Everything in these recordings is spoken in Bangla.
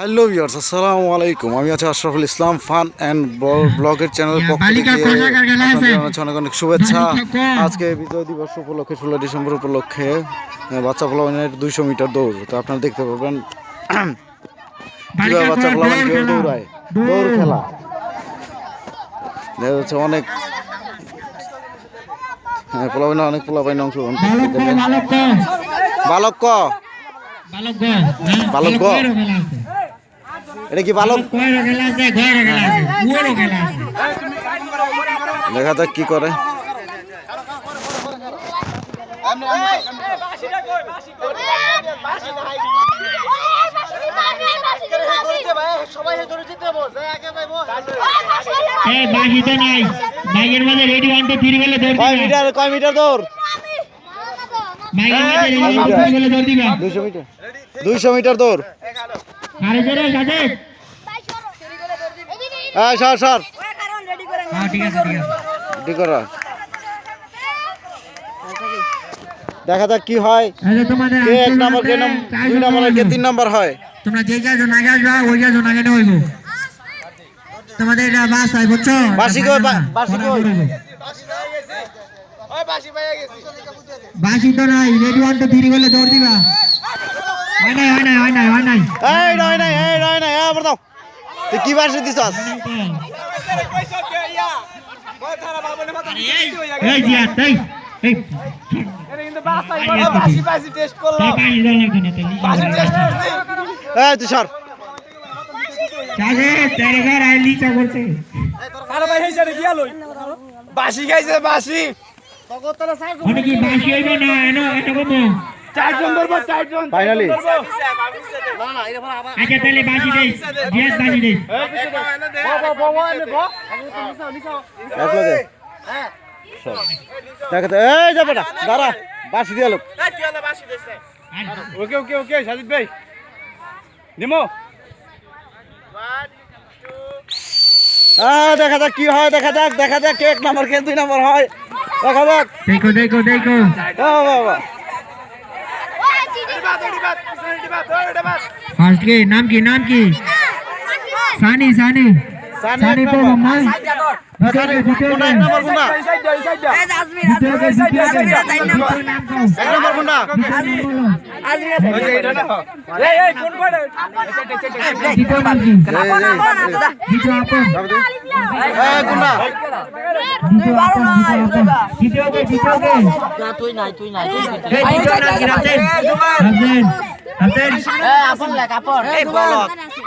হ্যালো ভিউয়ার্স আসসালামু আলাইকুম আমি আছি আশরাফুল ইসলাম ফান অ্যান্ড ব্লগের চ্যানেল পক্ষ থেকে। অনেক অনেক শুভেচ্ছা। আজকে বিজয় দিবস উপলক্ষে ষোলো ডিসেম্বর উপলক্ষে বাচ্চা পোলাওয়ানের দুইশো মিটার দৌড়। তো আপনারা দেখতে পাবেন কীভাবে বাচ্চা কেউ দৌড়ায়। দৌড়। খেলা। দেখা যাচ্ছে অনেক হ্যাঁ পোলাবাইনে অনেক পোলাবাইনে অংশগ্রহণ বালক। বালক বালক। এটা কি বালক? আছে দেখা যাক কি করে। কয় মিটার কয় মিটার দৌড়? মিটার। দুইশো মিটার দৌড়। আরে জোরে সাথে। হ্যাঁ সর সর। হ্যাঁ ঠিক আছে ঠিক আছে। ঠিক করা। দেখা যাক কি হয়। আচ্ছা কে এক নম্বর কে দুই নম্বর কে তিন নম্বর হয়। তোমরা যে যাজন আগে আসবা ওই যাজন আগে না হইব তোমাদের এটা বাস হয় বুঝছ? বাসি কই, বা- বাসি কই? বাসি তো নাই রেডি ওয়ান টু থ্রি বলে দৌড় দিবা। হয় নাই হয় নাই হয় নাই হয় নাই এই নয় নাই এই নয় নাই হ্যাঁ দাও তুই কি বাসে দিছস এই জিয়া তাই এই তুই সর বাসি খাইছে বাসি বাসি হইব না এনো চারজন ধরবো চারজন ফাইনালি আচ্ছা তাহলে বাসি দেই জিয়াস বাসি দেই এই যা বেটা দাঁড়া বাসি দিয়ে লোক। ওকে ওকে ওকে সাজিদ ভাই। নিমো। হ্যাঁ দেখা যাক কি হয় দেখা যাক দেখা যাক এক নম্বর কে দুই নম্বর হয়। দেখা যাক। দেখো দেখো দেখো। বাবা ফার্স্ট কে নাম কি নাম কি সানি সানি সানি সানি এক তো নম্বর।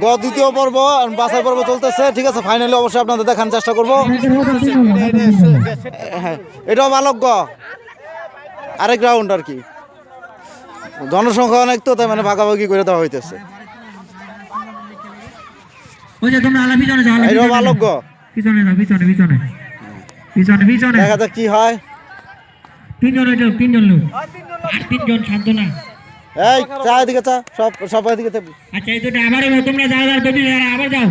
গ- দ্বিতীয় পর্ব আর বাছাই পর্ব চলতেছে। ঠিক আছে ফাইনালি অবশ্যই আপনাদের দেখানোর চেষ্টা করব। হ্যাঁ এটাও বালক গ আরেক রাউন্ড আর কি। জনসংখ্যা অনেক তো তাই মানে ভাগাভাগি করে দেওয়া হইতেছে। ওই যে তোমরা আলা পিছনে যাও আলা এটাও বালক গ পিছনে যাও পিছনে পিছনে। পিছনে পিছনে। দেখা যাক কি হয়। তিনজন তিনজন লোক। আর তিনজন শান্ত না। এই চা এদিকে চা। সব সবাই এদিকে। আচ্ছা এই দুটো তোমরা যাও যাও আবার যাও।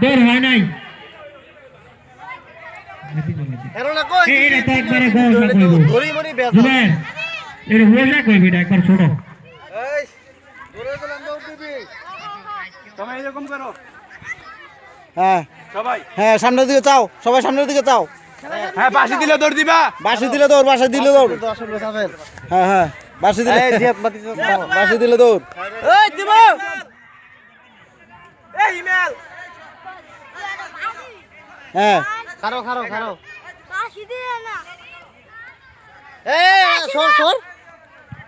দৌড় হয় নাই। হ্যাঁ হ্যাঁ। সামনের দিকে চাও। সবাই সামনের দিকে চাও। হ্যাঁ বাসি দিলে দৌড় দিবা। বাসি দিলে দৌড়। বাসি দিলে দৌড়। হ্যাঁ হ্যাঁ। বাসি দিলে বাসি দিলে দৌড়। এই দিব এই ইমেল হ্যাঁ। খারো খারো খারো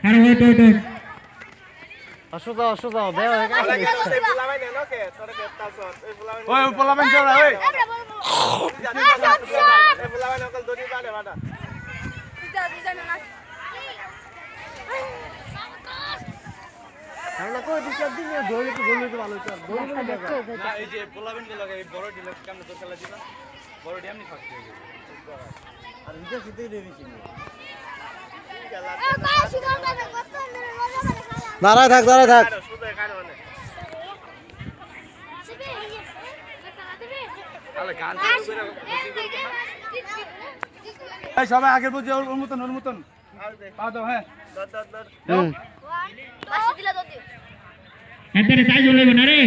আর ওই ওই পোলাবেন ওই Bisa, bisa, এই যে পোলাবেন যে লাগে এই বড় ডিলার কেমনে তো খেলা দিবা বড় ডি এমনি ফাস্ট হয়ে যাবে আর এটা সিধে দিয়ে দিছি দাঁড়ায় থাক দাঁড়ায় থাক মানে সবাই আগে বুঝে ওর ওর মতন ওর মতন পা দাও হ্যাঁ হুম এতে তাই চলে না রে।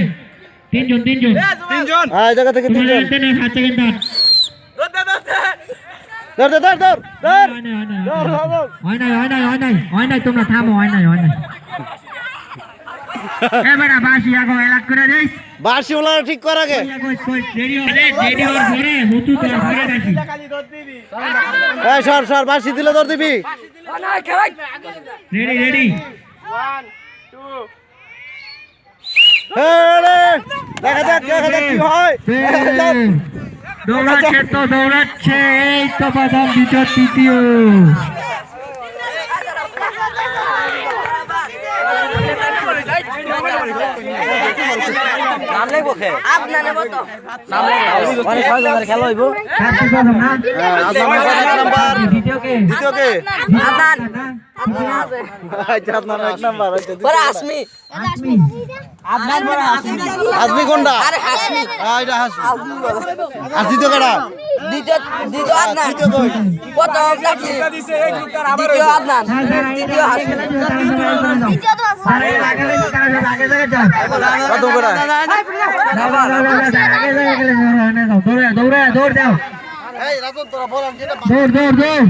তিনজন তিনজন। তিনজন। হ্যাঁ জায়গা থেকে তোমার তিনজন। এতে সেকেন্ড ধর ধর ধর ধর। ধর হয় না হয় না ধর ধর ধর হয় নাই হয় নাই হয় নাই হয় নাই তোমরা থামো হয় নাই হয় নাই। এ বাসি আগো এলাক করে দেই বাসি ওলা ঠিক কর আগে। এই সর সর বাসি দিলে ধর দিবি। রেডি রেডি 1 2 রে দেখা যাক দেখা যাক কি হয়। দৌড়াচ্ছে তো দৌড়াচ্ছে। এই তো বাদাম দ্বিতীয় তৃতীয় কার্তিক বাদাম না হ্যাঁ, আজম ভাই এক নাম্বার দ্বিতীয় কে দ্বিতীয় কে আদনান আচ্ছা আপনার এক নাম্বার আচ্ছা দ্বিতীয় পরে কে? আসমি আসমি আজমি কোনটা? আরে হাসমি। হ্যাঁ এটা হাসমি। আর দ্বিতীয় কেটা দ্বিতীয় দ্বিতীয় কত করে দৌড়ে দৌড় দাও আমি যেটা দৌড় দৌড় দৌড়